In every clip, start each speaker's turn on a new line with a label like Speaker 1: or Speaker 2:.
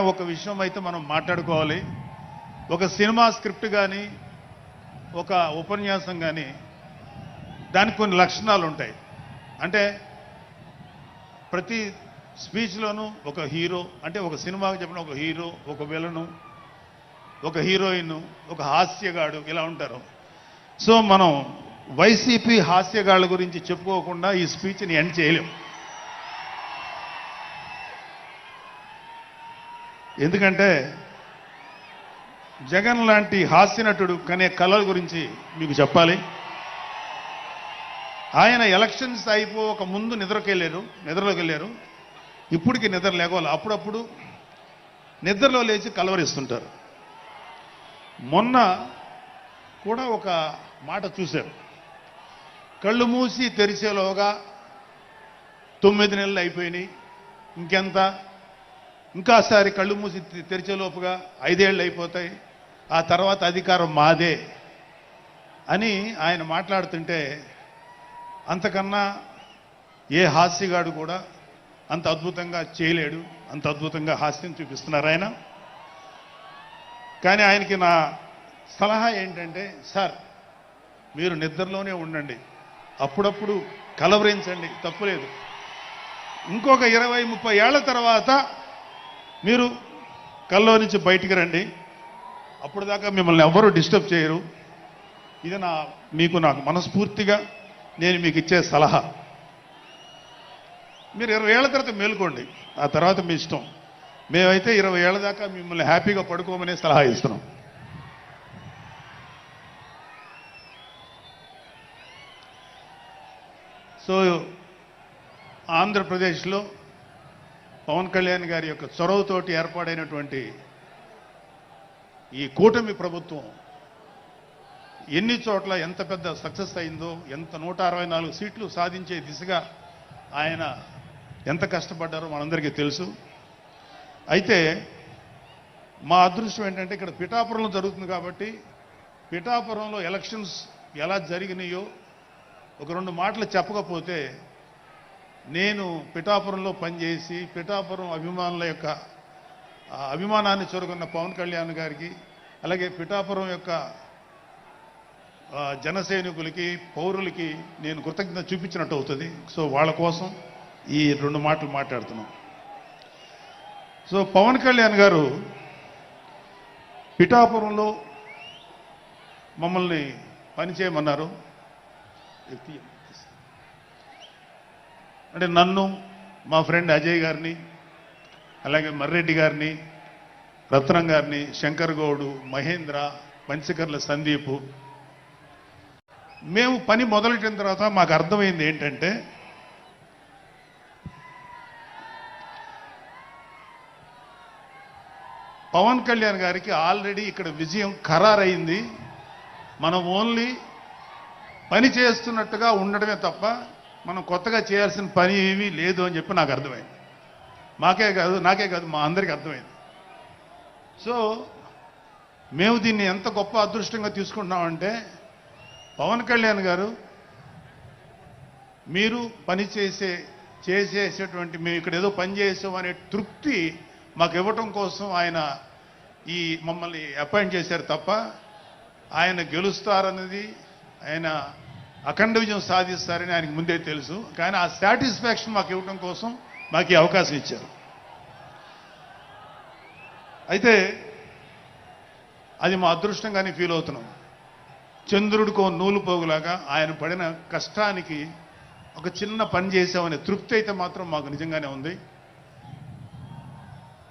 Speaker 1: ఒక విషయం అయితే మనం మాట్లాడుకోవాలి. ఒక సినిమా స్క్రిప్ట్ కానీ ఒక ఉపన్యాసం కానీ దానికి కొన్ని లక్షణాలు ఉంటాయి. అంటే ప్రతి స్పీచ్లోనూ ఒక హీరో అంటే ఒక సినిమాకి చెప్పిన ఒక హీరో ఒక విలను ఒక హీరోయిన్ ఒక హాస్యగాడు ఇలా ఉంటారు. సో మనం వైసీపీ హాస్యగాళ్ళ గురించి చెప్పుకోకుండా ఈ స్పీచ్ని ఎండ్ చేయలేం. ఎందుకంటే జగన్ లాంటి హాస్యనటుడు కనే కళల గురించి మీకు చెప్పాలి. ఆయన ఎలక్షన్స్ అయిపోక ముందు నిద్రకి వెళ్ళారు నిద్రలోకి వెళ్ళారు ఇప్పటికి నిద్ర లేకోవాలి. అప్పుడప్పుడు నిద్రలో లేచి కలవరిస్తుంటారు. మొన్న కూడా ఒక మాట చూశారు. కళ్ళు మూసి తెరిచేలోగా తొమ్మిది నెలలు అయిపోయినాయి. ఇంకెంత? ఇంకాసారి కళ్ళు మూసి తెరిచేలోపుగా ఐదేళ్ళు అయిపోతాయి. ఆ తర్వాత అధికారం మాదే అని ఆయన మాట్లాడుతుంటే అంతకన్నా ఏ హాస్యగాడు కూడా అంత అద్భుతంగా చేయలేడు అంత అద్భుతంగా హాస్యం చూపిస్తున్నారు ఆయన. కానీ ఆయనకి నా సలహా ఏంటంటే సార్ మీరు నిద్రలోనే ఉండండి. అప్పుడప్పుడు కలవరించండి. తప్పులేదు. ఇంకొక ఇరవై ముప్పై ఏళ్ళ తర్వాత మీరు కల్లో నుంచి బయటికి రండి. అప్పుడు దాకా మిమ్మల్ని ఎవ్వరూ డిస్టర్బ్ చేయరు. ఇది నా మీకు నాకు మనస్ఫూర్తిగా నేను మీకు ఇచ్చే సలహా. మీరు ఇరవై ఏళ్ళ తర్వాత మేలుకోండి. ఆ తర్వాత మీ ఇష్టం. మేమైతే ఇరవై ఏళ్ళ దాకా మిమ్మల్ని హ్యాపీగా పడుకోమనే సలహా ఇస్తున్నాం. సో ఆంధ్రప్రదేశ్లో పవన్ కళ్యాణ్ గారి యొక్క చొరవతోటి ఏర్పాడైనటువంటి ఈ కూటమి ప్రభుత్వం ఎన్ని చోట్ల ఎంత పెద్ద సక్సెస్ అయిందో ఎంత నూట అరవై నాలుగు సీట్లు సాధించే దిశగా ఆయన ఎంత కష్టపడ్డారో మనందరికీ తెలుసు. అయితే మా అదృష్టం ఏంటంటే ఇక్కడ పిఠాపురంలో జరుగుతుంది కాబట్టి పిఠాపురంలో ఎలక్షన్స్ ఎలా జరిగినాయో ఒక రెండు మాటలు చెప్పకపోతే నేను పిఠాపురంలో పనిచేసి పిఠాపురం అభిమానుల యొక్క అభిమానాన్ని చొరుగున్న పవన్ కళ్యాణ్ గారికి అలాగే పిఠాపురం యొక్క జనసైనికులకి పౌరులకి నేను కృతజ్ఞత చూపించినట్టు అవుతుంది. సో వాళ్ళ కోసం ఈ రెండు మాటలు మాట్లాడుతున్నాం. సో పవన్ కళ్యాణ్ గారు పిఠాపురంలో మమ్మల్ని పనిచేయమన్నారు. అంటే నన్ను మా ఫ్రెండ్ అజయ్ గారిని అలాగే మర్రెడ్డి గారిని రత్నం గారిని శంకర్ గౌడు మహేంద్ర పంచకర్ల సందీపు. మేము పని మొదలెట్టిన తర్వాత మాకు అర్థమైంది ఏంటంటే పవన్ కళ్యాణ్ గారికి ఆల్రెడీ ఇక్కడ విజయం ఖరారైంది. మనం ఓన్లీ పని చేస్తున్నట్టుగా ఉండడమే తప్ప మనం కొత్తగా చేయాల్సిన పని ఏమీ లేదు అని చెప్పి నాకు అర్థమైంది. మాకే కాదు నాకే కాదు మా అందరికీ అర్థమైంది. సో మేము దీన్ని ఎంత గొప్ప అదృష్టంగా తీసుకుంటున్నామంటే పవన్ కళ్యాణ్ గారు మీరు పని చేసే చేసేసేటువంటి మేము ఇక్కడ ఏదో పని చేసాం అనే తృప్తి మాకు ఇవ్వటం కోసం ఆయన ఈ మమ్మల్ని అపాయింట్ చేశారు తప్ప ఆయన గెలుస్తారన్నది ఆయన అఖండ విజయం సాధిస్తారని ఆయనకు ముందే తెలుసు. కానీ ఆ సాటిస్ఫాక్షన్ మాకు ఇవ్వటం కోసం మాకు ఈ అవకాశం ఇచ్చారు. అయితే అది మా అదృష్టంగానే ఫీల్ అవుతున్నాం. చంద్రుడికో నూలు పోగులాగా ఆయన పడిన కష్టానికి ఒక చిన్న పని చేసామనే తృప్తి అయితే మాత్రం మాకు నిజంగానే ఉంది.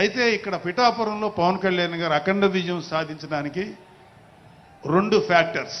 Speaker 1: అయితే ఇక్కడ పిఠాపురంలో పవన్ కళ్యాణ్ గారు అఖండ విజయం సాధించడానికి రెండు ఫ్యాక్టర్స్.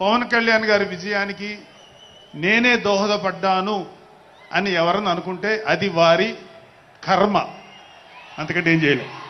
Speaker 1: పవన్ కళ్యాణ్ గారి విజయానికి నేనే దోహదపడ్డాను అని ఎవరన్నా అనుకుంటే అది వారి కర్మ. అంతకంటే ఏం చేయలేదు